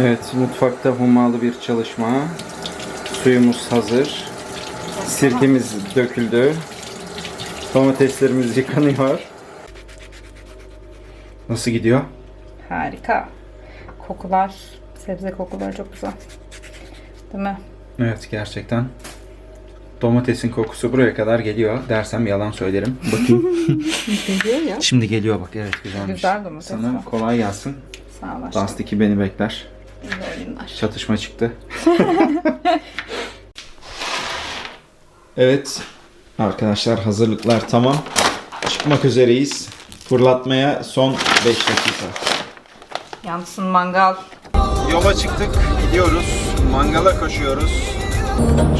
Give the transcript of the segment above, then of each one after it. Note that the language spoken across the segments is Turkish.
Evet, mutfakta hummalı bir çalışma. Suyumuz hazır. Sirkemiz döküldü. Domateslerimiz yıkanıyor. Nasıl gidiyor? Harika. Kokular, sebze kokuları çok güzel. Değil mi? Evet, gerçekten. Domatesin kokusu buraya kadar geliyor dersem yalan söylerim. Bakayım. Geliyor ya. Şimdi geliyor bak, evet güzelmiş. Güzel domates Sana var. kolay gelsin. Sağ ol aşkım. Dust 2 beni bekler. İyi oyunlar. Çatışma çıktı. evet. Arkadaşlar hazırlıklar tamam. Çıkmak üzereyiz. Fırlatmaya son 5 dakika. Yansın mangal. Yola çıktık. Gidiyoruz. Mangala koşuyoruz.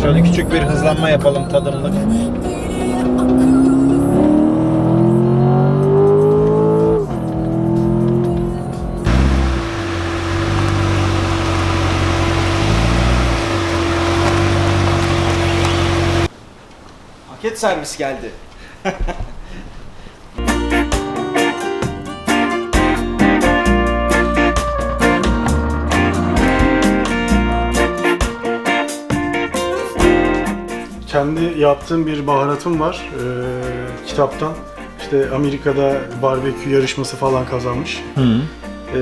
Şöyle küçük bir hızlanma yapalım tadımlık. Paket servis geldi. kendi yaptığım bir baharatım var ee, kitaptan. İşte Amerika'da barbekü yarışması falan kazanmış. Ee,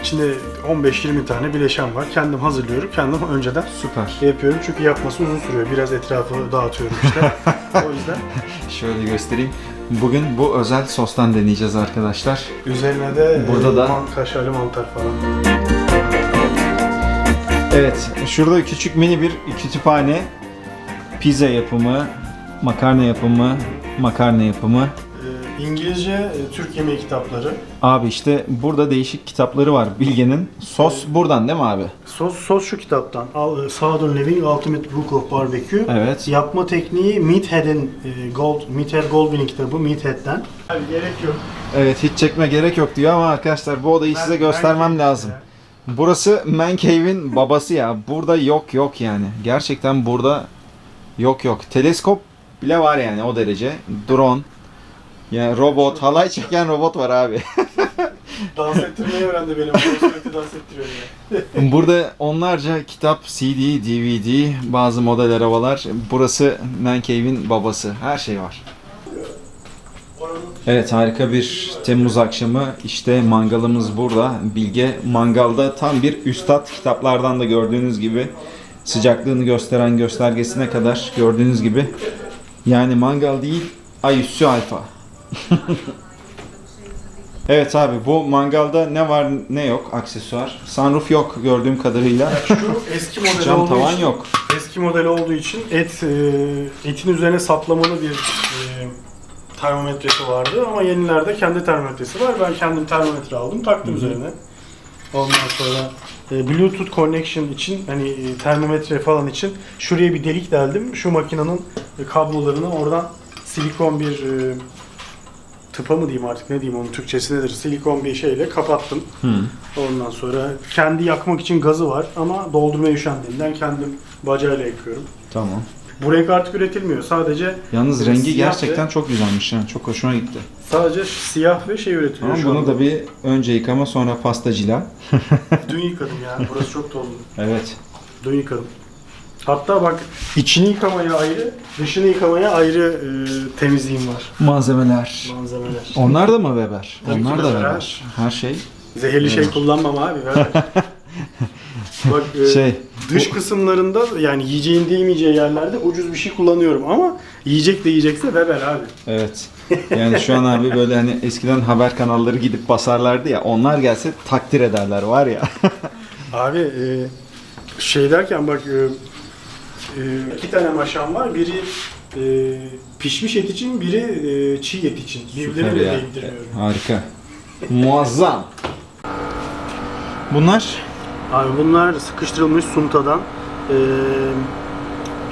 içinde 15-20 tane bileşen var. Kendim hazırlıyorum. Kendim önceden Süper. yapıyorum. Çünkü yapması uzun sürüyor. Biraz etrafı dağıtıyorum işte. o yüzden Şöyle göstereyim. Bugün bu özel sostan deneyeceğiz arkadaşlar. üzerine de Burada e, da- man- kaşarlı mantar falan. Evet, şurada küçük mini bir kütüphane. Pizza yapımı, makarna yapımı, makarna yapımı. İngilizce, e, Türk yemeği kitapları. Abi işte burada değişik kitapları var Bilge'nin. Sos buradan değil mi abi? Sos, sos şu kitaptan. Al- e, Southern Living Ultimate Book of Barbecue. Evet. Yapma tekniği Meathead'in e, Gold, Meathead Goldwyn'in kitabı Meathead'den. Abi gerek yok. Evet hiç çekme gerek yok diyor ama arkadaşlar bu odayı size Ben- göstermem ben- lazım. Burası Man Cave'in babası ya. Burada yok yok yani. Gerçekten burada yok yok. Teleskop bile var yani o derece. Drone. Yani robot, halay çeken robot var abi. Dans ettirmeyi öğrendi benim. Sürekli dans ettiriyor ya. Burada onlarca kitap, CD, DVD, bazı model arabalar. Burası Man Cave'in babası. Her şey var. Evet harika bir Temmuz akşamı. İşte mangalımız burada. Bilge mangalda tam bir üstad kitaplardan da gördüğünüz gibi sıcaklığını gösteren göstergesine kadar gördüğünüz gibi. Yani mangal değil, ay üssü alfa. evet abi bu mangalda ne var ne yok aksesuar. Sunroof yok gördüğüm kadarıyla. Şu eski model Cam olduğu tavan için, yok. Eski model olduğu için et e, etin üzerine saplamalı bir e, termometresi vardı ama yenilerde kendi termometresi var. Ben kendim termometre aldım, taktım üzerine. Ondan sonra e, Bluetooth connection için hani e, termometre falan için şuraya bir delik deldim. Şu makinenin e, kablolarını oradan silikon bir e, tıpa mı diyeyim artık ne diyeyim onun Türkçesi nedir? Silikon bir şeyle kapattım. Ondan sonra kendi yakmak için gazı var ama doldurmaya üşendiğimden kendim bacayla yakıyorum. Tamam. Bu renk artık üretilmiyor. Sadece Yalnız rengi siyah gerçekten ve- çok güzelmiş. Ha. Çok hoşuma gitti. sadece siyah ve şey üretiliyor Ama bunu anda. da bir önce yıkama sonra pastacıyla. Dün yıkadım ya. Burası çok tozlu. Evet. Dün yıkadım. Hatta bak içini yıkamaya ayrı, dışını yıkamaya ayrı e, temizliğim var. Malzemeler. Malzemeler. Onlar da mı Weber? Tabii ki Onlar da Weber, Weber. Her şey. Zehirli şey kullanmam abi. bak e, Şey. dış kısımlarında yani yiyeceğin değmeyeceği yerlerde ucuz bir şey kullanıyorum ama yiyecek de yiyecekse Weber abi. Evet. Yani şu an abi böyle hani eskiden haber kanalları gidip basarlardı ya. Onlar gelse takdir ederler var ya. Abi e, şey derken bak e, e, iki tane maşam var. Biri e, pişmiş et için, biri e, çiğ et için. Birbirlerine bile değdirmiyorum. Harika. Muazzam. Bunlar Abi bunlar sıkıştırılmış suntadan. E,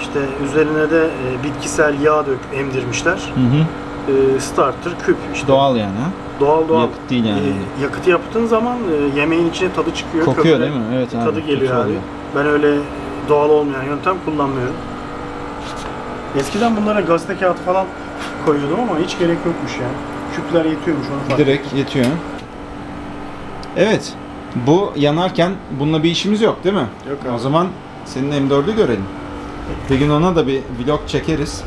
işte üzerine de e, bitkisel yağ dök emdirmişler. hı hı. E, starter küp işte. doğal yani ha. Doğal doğal. Yakıt değil yani. E, yakıtı yaptığın zaman e, yemeğin içine tadı çıkıyor. Kokuyor köfte değil mi? Evet abi. Tadı geliyor abi. oluyor. Ben öyle doğal olmayan yöntem kullanmıyorum. Eskiden bunlara gazete kağıt falan koyuyordum ama hiç gerek yokmuş ya. Küpler yetiyormuş onu fark. Direkt yetiyor. Evet. Bu yanarken bununla bir işimiz yok değil mi? Yok abi. O zaman senin M4'ü görelim. Bir gün ona da bir vlog çekeriz.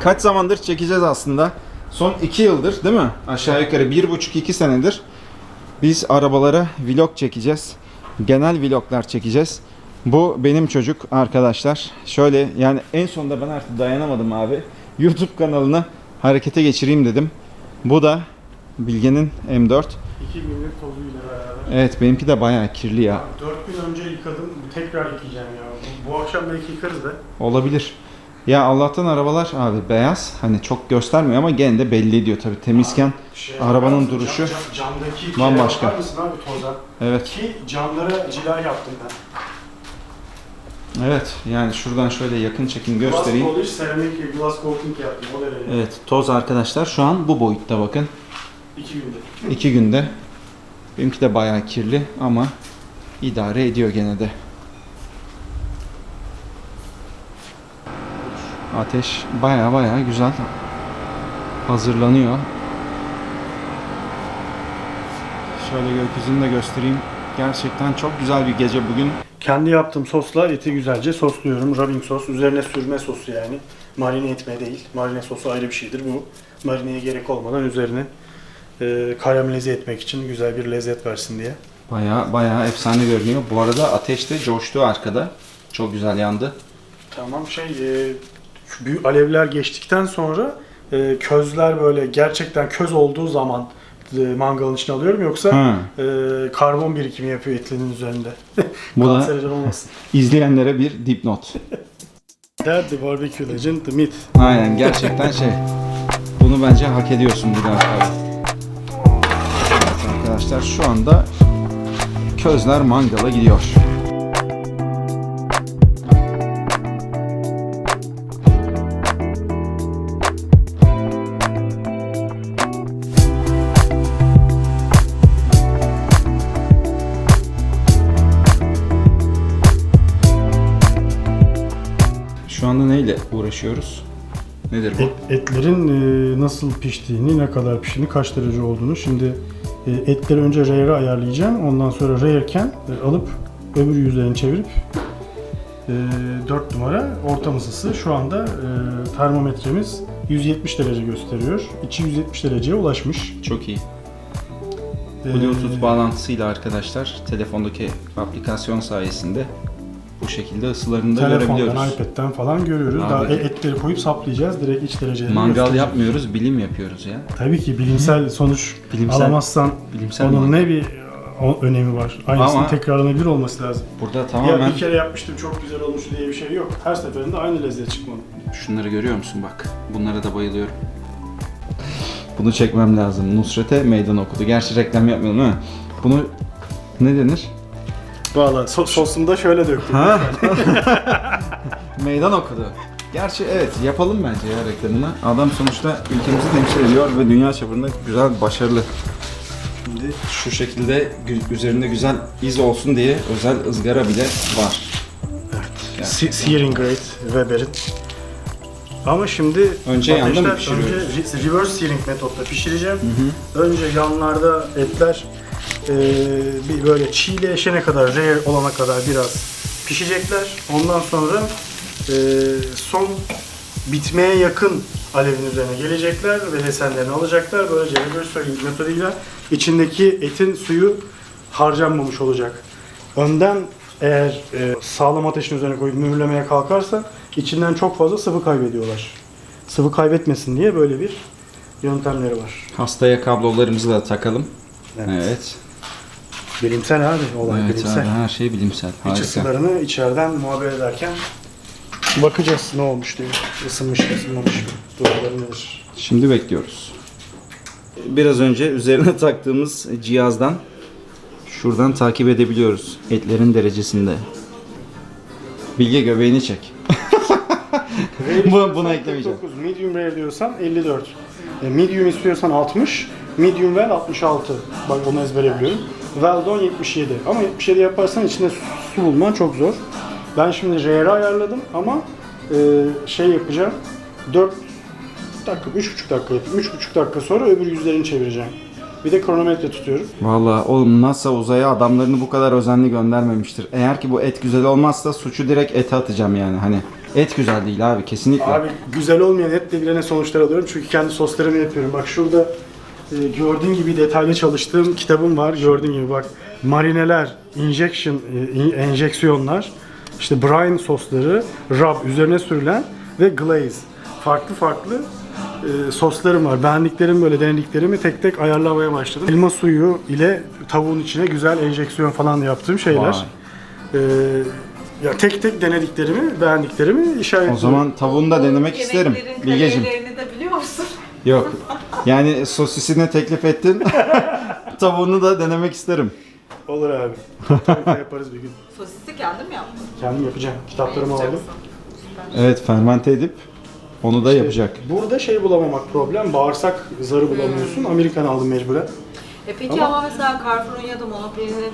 Kaç zamandır çekeceğiz aslında? Son 2 yıldır değil mi? Aşağı yukarı 1,5-2 senedir biz arabalara vlog çekeceğiz. Genel vloglar çekeceğiz. Bu benim çocuk arkadaşlar. Şöyle yani en sonunda ben artık dayanamadım abi. YouTube kanalını harekete geçireyim dedim. Bu da Bilge'nin M4. İki günlük tozuyla beraber. Evet benimki de bayağı kirli ya. 4 gün önce yıkadım. Tekrar yıkayacağım ya. Bu, bu akşam belki yıkarız da. Olabilir. Ya Allah'tan arabalar abi beyaz. Hani çok göstermiyor ama gene de belli ediyor tabii temizken. Şey, Arabanın cam- duruşu cam- camdaki bambaşka. şeye bakar mısın abi toza? Evet. Ki camlara cila yaptım ben. Evet yani şuradan şöyle yakın çekim göstereyim. Glass polish, seramik glass coating yaptım o derece. Evet toz arkadaşlar şu an bu boyutta bakın. 2 günde. 2 günde. Benimki de bayağı kirli ama idare ediyor gene de. Ateş bayağı bayağı güzel hazırlanıyor. Şöyle gökyüzünü de göstereyim. Gerçekten çok güzel bir gece bugün. Kendi yaptığım sosla eti güzelce sosluyorum. Rubbing sos, üzerine sürme sosu yani. Marine etme değil. Marine sosu ayrı bir şeydir. Bu marineye gerek olmadan üzerine e, karamelize etmek için güzel bir lezzet versin diye. Bayağı bayağı efsane görünüyor. Bu arada ateş de coştu arkada. Çok güzel yandı. Tamam şey, e, büyük alevler geçtikten sonra e, közler böyle gerçekten köz olduğu zaman mangalın içine alıyorum yoksa e, karbon birikimi yapıyor etlinin üzerinde. Bu da olmasın. izleyenlere bir dipnot. That the barbecue legend, the meat. Aynen gerçekten şey. Bunu bence hak ediyorsun bir daha. Evet arkadaşlar şu anda közler mangala gidiyor. Neyle uğraşıyoruz? Nedir bu? Et, etlerin e, nasıl piştiğini, ne kadar piştiğini, kaç derece olduğunu. Şimdi e, etleri önce rare'a ayarlayacağım. Ondan sonra rare'ken e, alıp öbür yüzlerini çevirip e, 4 numara ortam ısısı. Şu anda e, termometremiz 170 derece gösteriyor. İçi 170 dereceye ulaşmış. Çok iyi. E, Bluetooth bağlantısıyla arkadaşlar telefondaki aplikasyon sayesinde bu şekilde ısılarını da Telefondan, görebiliyoruz. iPad'den falan görüyoruz. Abi. Daha e- etleri koyup saplayacağız. Direkt iç derecelerini Mangal yapmıyoruz, bilim yapıyoruz ya. Tabii ki bilimsel sonuç Bilimsel- alamazsan Bilimsel onun mangal. ne bir o- önemi var. Aynısının Ama- tekrarlanabilir olması lazım. Burada Ya tamamen bir kere yapmıştım çok güzel olmuş diye bir şey yok. Her seferinde aynı lezzet çıkmalı. şunları görüyor musun bak. Bunlara da bayılıyorum. Bunu çekmem lazım. Nusret'e meydan okudu. Gerçi reklam yapmıyorum değil mi? Bunu ne denir? Valla so- sosumda şöyle döktüm. Ha? meydan okudu. Gerçi evet yapalım bence ya reklamını. Adam sonuçta ülkemizi temsil ediyor ve dünya çapında güzel, başarılı. Şimdi şu şekilde üzerinde güzel iz olsun diye özel ızgara bile var. Se- Searing Grade Weber'in. Ama şimdi Önce yanda mı pişiriyoruz? Önce re- reverse searing metotla pişireceğim. Önce yanlarda etler e, bir böyle çiğleşene kadar, rare olana kadar biraz pişecekler. Ondan sonra e, son bitmeye yakın alevin üzerine gelecekler ve desenlerini alacaklar. Böylece reverse metoduyla içindeki etin suyu harcanmamış olacak. Önden eğer e, sağlam ateşin üzerine koyup mühürlemeye kalkarsa içinden çok fazla sıvı kaybediyorlar. Sıvı kaybetmesin diye böyle bir yöntemleri var. Hastaya kablolarımızı da takalım. Evet. Evet. Bilimsel abi olay Evet bilimsel. abi, her şey bilimsel. İç Harika. ısılarını içeriden muhabbet ederken bakacağız ne olmuş diye. Isınmış mı ısınmamış mı? Durumları nedir? Şimdi bekliyoruz. Biraz önce üzerine taktığımız cihazdan şuradan takip edebiliyoruz etlerin derecesinde. Bilge göbeğini çek. Bu- buna eklemeyeceğim. 49, medium rare diyorsan 54. E, medium istiyorsan 60. Medium well 66. Bak onu ezbere biliyorum. Well done 77. Ama 77 yaparsan içinde su, bulman çok zor. Ben şimdi rare'ı ayarladım ama e, şey yapacağım. 4 dakika, 3,5 dakika yapayım. 3,5 dakika sonra öbür yüzlerini çevireceğim. Bir de kronometre tutuyorum. Vallahi oğlum NASA uzaya adamlarını bu kadar özenli göndermemiştir. Eğer ki bu et güzel olmazsa suçu direkt ete atacağım yani. Hani et güzel değil abi kesinlikle. Abi güzel olmayan etle bile ne sonuçlar alıyorum çünkü kendi soslarımı yapıyorum. Bak şurada e, gördüğün gibi detaylı çalıştığım kitabım var. Gördüğün gibi bak marineler, injection, e, enjeksiyonlar, işte brine sosları, rub üzerine sürülen ve glaze. Farklı farklı e, soslarım var. Beğendiklerim böyle denediklerimi tek tek ayarlamaya başladım. Elma suyu ile tavuğun içine güzel enjeksiyon falan yaptığım şeyler. E, ya tek tek denediklerimi, beğendiklerimi işaretliyorum. O zaman tavuğunu da denemek isterim. Yemeklerin Bilgeciğim. kalorilerini de biliyor musun? Yok. Yani sosisini teklif ettin. Tavuğunu da denemek isterim. Olur abi. Harika yaparız bir gün. Sosisi kendim yaptım. Kendim yapacağım. Kitaplarımı aldım. Yapacaksın. Evet fermente edip onu da yapacak. Burada şey bulamamak problem. Bağırsak zarı bulamıyorsun. Amerikan aldım mecburen. E peki Ama- ama, mesela Carrefour'un ya da Monoprix'in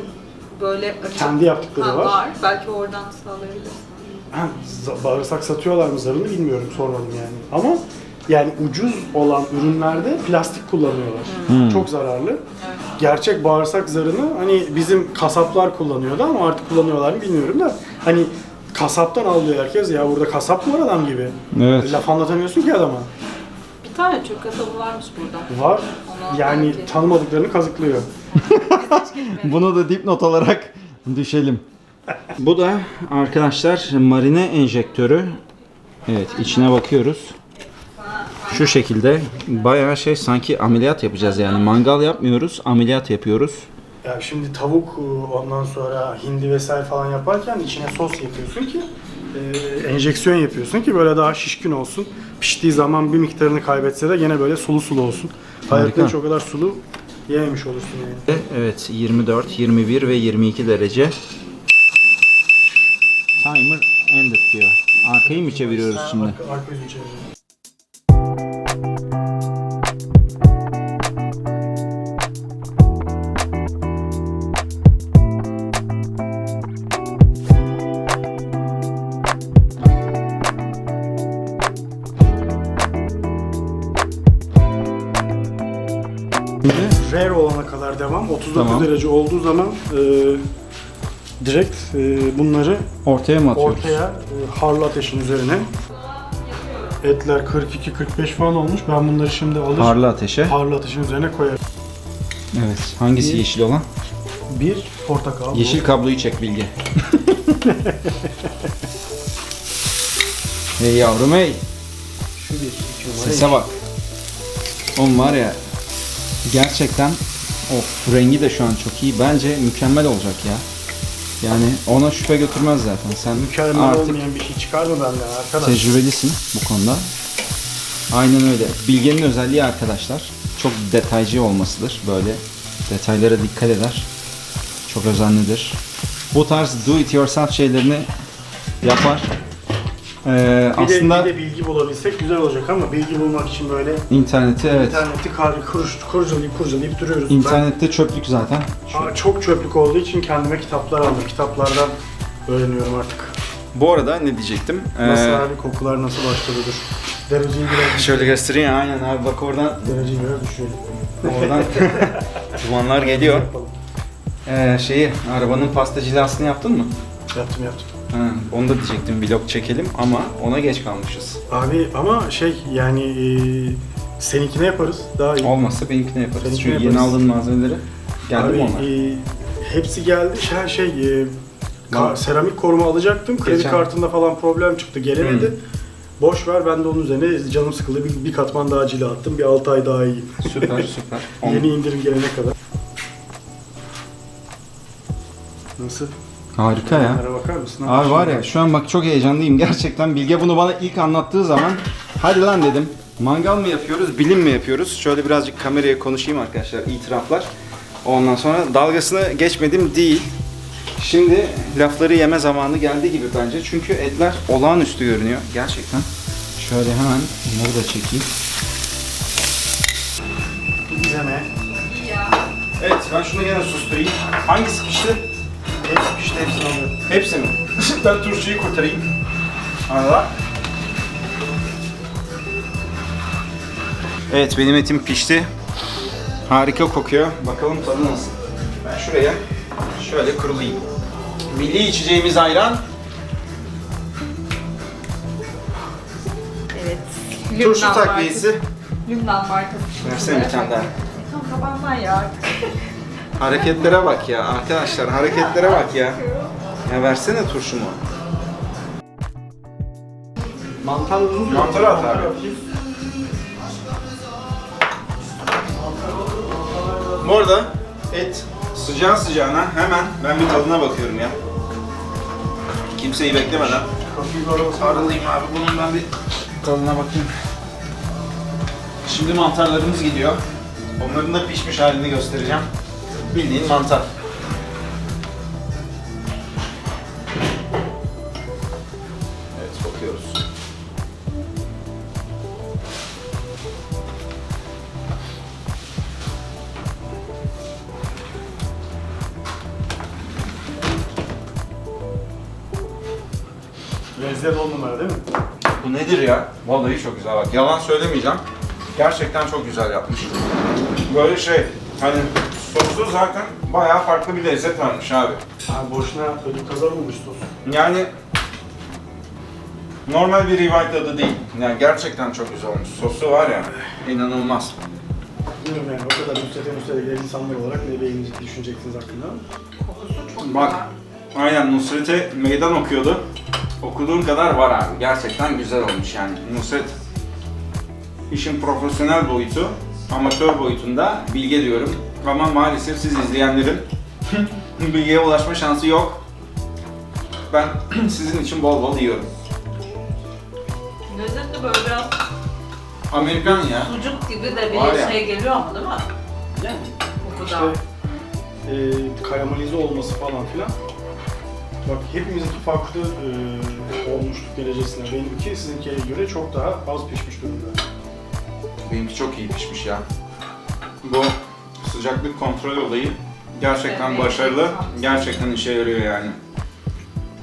böyle açık... Kendi yaptıkları Ha, var. var. Belki oradan sağlayabilirsin. Ha, za- bağırsak satıyorlar mı zarını bilmiyorum. Sormadım yani. Ama yani ucuz olan ürünlerde plastik kullanıyorlar. Çok zararlı. Gerçek bağırsak zarını hani bizim kasaplar kullanıyordu ama artık kullanıyorlar mı bilmiyorum da hani kasaptan alıyor herkes ya burada kasap mı var adam gibi. Evet. Laf anlatamıyorsun ki adama. Bir tane Türk kasabı varmış burada. Var. Onu Yani belki- tanımadıklarını kazıklıyor. Bunu da dipnot olarak düşelim. Bu da arkadaşlar marine enjektörü. Evet içine bakıyoruz. Şu şekilde bayağı şey sanki ameliyat yapacağız yani mangal yapmıyoruz ameliyat yapıyoruz. Ya şimdi tavuk e, ondan sonra hindi vesaire falan yaparken içine sos yapıyorsun ki e, enjeksiyon yapıyorsun ki böyle daha şişkin olsun. Piştiği zaman bir miktarını kaybetse de gene böyle sulu sulu olsun. Hayatta hiç o kadar sulu yememiş olursun yani. Evet 24, 21 ve 22 derece. Timer ended diyor. Arkayı mı çeviriyoruz şimdi? Arka, arka yüzünü Derece olduğu zaman e, direkt e, bunları Ortaya mı atıyoruz? ortaya e, harlı ateşin üzerine. Etler 42-45 falan olmuş. Ben bunları şimdi alır Harlı ateşe. harlı ateşin üzerine koyarım. Evet. Hangisi Bir- yeşil olan? Bir portakal. Yeşil kabloyu çek Bilge. hey yavrum hey. Şu bir. Sese bak. Oğlum var ya gerçekten of rengi de şu an çok iyi. Bence mükemmel olacak ya. Yani ona şüphe götürmez zaten. Sen Mükemmel artık olmayan bir şey çıkar mı benden arkadaş? tecrübelisin bu konuda. Aynen öyle. Bilge'nin özelliği arkadaşlar çok detaycı olmasıdır. Böyle detaylara dikkat eder. Çok özenlidir. Bu tarz do it yourself şeylerini yapar. Ee, bir, aslında de, bir de bilgi bulabilsek güzel olacak ama bilgi bulmak için böyle interneti evet. interneti kar, kuruş, kurcalayıp kurcalayıp duruyoruz. İnternette çöplük zaten. Ben Aa, çok çöplük olduğu için kendime kitaplar aldım. Kitaplardan öğreniyorum artık. Bu arada ne diyecektim? Nasıl Ee, abi kokular nasıl başladıdır? Dereceyi biraz, şöyle göstereyim aynen abi bak oradan dereceyi biraz düşürelim. oradan dumanlar geliyor. Ee, şeyi arabanın pasta cilasını yaptın mı? Yaptım yaptım. Ha, onu da diyecektim vlog çekelim ama ona geç kalmışız. Abi ama şey yani e, seninkine yaparız daha iyi. Olmazsa benimkine yaparız. Seninkine Çünkü yeni yaparız. aldığın malzemeleri geldi mi onlar? e, hepsi geldi. Şey, şey e, ka- seramik koruma alacaktım. Kredi Geçen- kartında falan problem çıktı. Gelemedi. Hı. Boş ver ben de onun üzerine canım sıkıldı. Bir, bir katman daha cila attım. Bir 6 ay daha iyi. Süper süper. On- Yeni indirim gelene kadar. Nasıl? Harika ya. Bunlara bakar mısın? Abi var ya şu an bak çok heyecanlıyım gerçekten. Bilge bunu bana ilk anlattığı zaman hadi lan dedim. Mangal mı yapıyoruz, bilim mi yapıyoruz? Şöyle birazcık kameraya konuşayım arkadaşlar, itiraflar. Ondan sonra dalgasını geçmedim değil. Şimdi lafları yeme zamanı geldi gibi bence. Çünkü etler olağanüstü görünüyor gerçekten. Şöyle hemen bunları da çekeyim. İzleme. Evet ben şunu gene susturayım. Hangisi pişti? Hepsi pişti hepsini alıyorum. Hepsi mi? ben turşuyu kurtarayım. Arada. Evet benim etim pişti. Harika kokuyor. Bakalım tadı nasıl. Ben şuraya şöyle kurulayım. Milli içeceğimiz ayran. Evet. Turşu takviyesi. Lübnan markası. Versene bir tane daha. Tam tabandan ya artık. Hareketlere bak ya arkadaşlar hareketlere bak ya. Ya versene turşumu. Mantar uzun. Mantarı at abi. Bu arada et sıcağı sıcağına hemen ben bir tadına bakıyorum ya. Kimseyi beklemeden. Sarılayım abi bunun ben bir tadına bakayım. Şimdi mantarlarımız gidiyor. Onların da pişmiş halini göstereceğim. Bildiğin mantar. Evet bakıyoruz. Lezzet on numara değil mi? Bu nedir ya? Vallahi çok güzel bak. Yalan söylemeyeceğim. Gerçekten çok güzel yapmış. Böyle şey, hani sosu zaten bayağı farklı bir lezzet vermiş abi. Abi boşuna ödül kazanmamış sos. Yani normal bir rivayet tadı değil. Yani gerçekten çok güzel olmuş. Sosu var ya, inanılmaz. Bilmiyorum yani o kadar Nusret'e Nusret'e gelen insanlar olarak ne beğenecek, düşüneceksiniz hakkında. Kokusu çok Bak, aynen Nusret'e meydan okuyordu. Okuduğun kadar var abi. Gerçekten güzel olmuş yani. Nusret işin profesyonel boyutu, amatör boyutunda bilge diyorum. Ama maalesef siz izleyenlerin bilgiye ulaşma şansı yok. Ben sizin için bol bol yiyorum. Lezzet de böyle biraz Amerikan ya. sucuk gibi de Var bir ya. şey geliyor ama değil mi? Yani Kokuda. işte e, karamelize olması falan filan. Bak hepimizinki farklı e, olmuşluk derecesine. Benimki sizinkiye göre çok daha az pişmiş durumda. Benimki çok iyi pişmiş ya. Bu sıcaklık kontrol olayı gerçekten Evet. başarılı. Gerçekten işe yarıyor yani.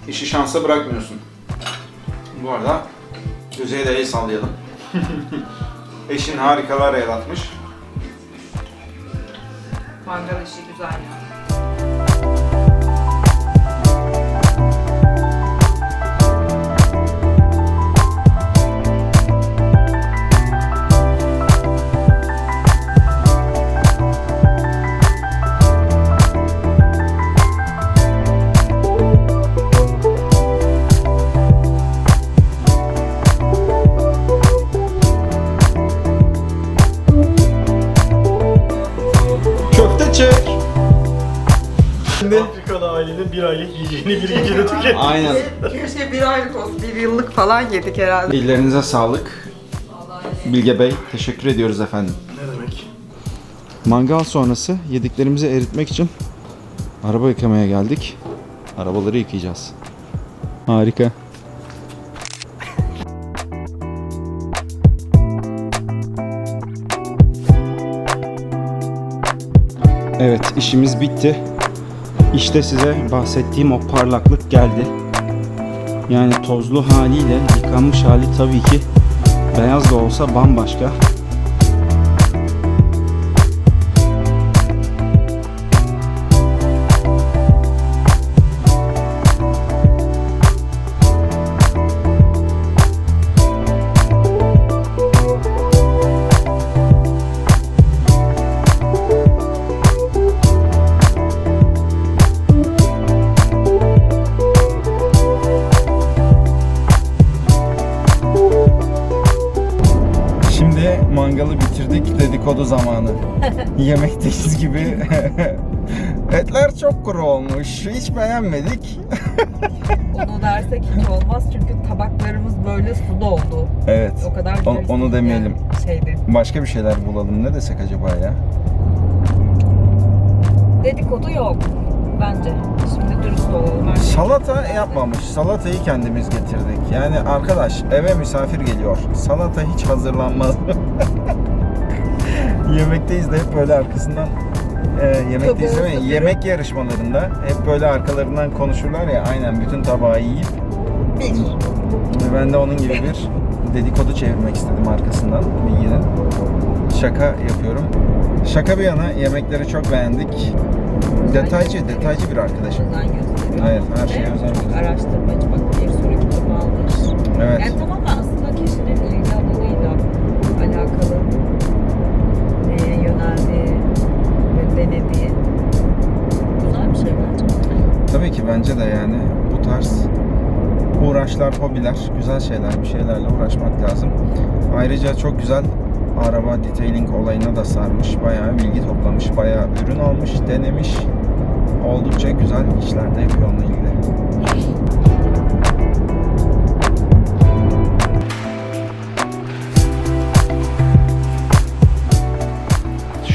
İşi şansa bırakmıyorsun. Bu arada Düzey'e de el sallayalım. Eşin harikalar yaratmış. Mangal işi güzel ya. Yiyeceğini bir gecede tüket. Aynen. Keşke bir aylık olsun, bir yıllık falan yedik herhalde. Ellerinize sağlık. Bilge Bey, teşekkür ediyoruz efendim. Ne demek? Mangal sonrası yediklerimizi eritmek için araba yıkamaya geldik. Arabaları yıkayacağız. Harika. Evet, işimiz bitti. İşte size bahsettiğim o parlaklık geldi. Yani tozlu haliyle yıkanmış hali tabii ki beyaz da olsa bambaşka. Mangalı bitirdik dedikodu zamanı. Yemekteyiz gibi. Etler çok kuru olmuş. Hiç beğenmedik. Onu dersek hiç olmaz çünkü tabaklarımız böyle su doldu. Evet. O kadar Onu- onu demeyelim. Şeydi. Başka bir şeyler bulalım. Ne desek acaba ya? Dedikodu yok bence. Şimdi dürüst olalım. Şey. Salata yapmamış. Salatayı kendimiz getirdik. Yani arkadaş eve misafir geliyor. Salata hiç hazırlanmaz. Yemekteyiz de hep böyle arkasından e, yemekteyiz Tabii, değil mi? tabii. Yemek yarışmalarında hep böyle arkalarından konuşurlar ya aynen bütün tabağı yiyip Bir. ben de onun gibi bir dedikodu çevirmek istedim arkasından Bilgi'nin. Şaka yapıyorum. Şaka bir yana yemekleri çok beğendik. Detaycı, detaycı bir arkadaşım. Gösteriyor. Evet, her Ve şeye özen gösteriyor. araştırmacı bak bir sürü kitap almış. Evet. Yani tamamen aslında kişinin ilgi alanıyla alakalı neye yöneldiği ve denediği güzel bir şey bence. Tabii ki bence de yani bu tarz uğraşlar, hobiler, güzel şeyler, bir şeylerle uğraşmak lazım. Ayrıca çok güzel araba detailing olayına da sarmış. Bayağı bilgi toplamış, bayağı ürün almış, denemiş. Oldukça güzel işler de yapıyor onunla ilgili.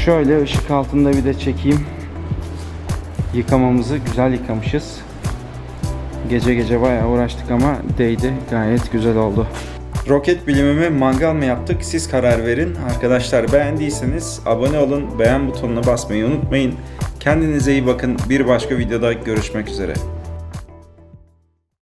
Şöyle ışık altında bir de çekeyim. Yıkamamızı güzel yıkamışız. Gece gece bayağı uğraştık ama değdi. Gayet güzel oldu. Roket bilimimi mangal mı yaptık? Siz karar verin. Arkadaşlar beğendiyseniz abone olun. Beğen butonuna basmayı unutmayın. Kendinize iyi bakın. Bir başka videoda görüşmek üzere.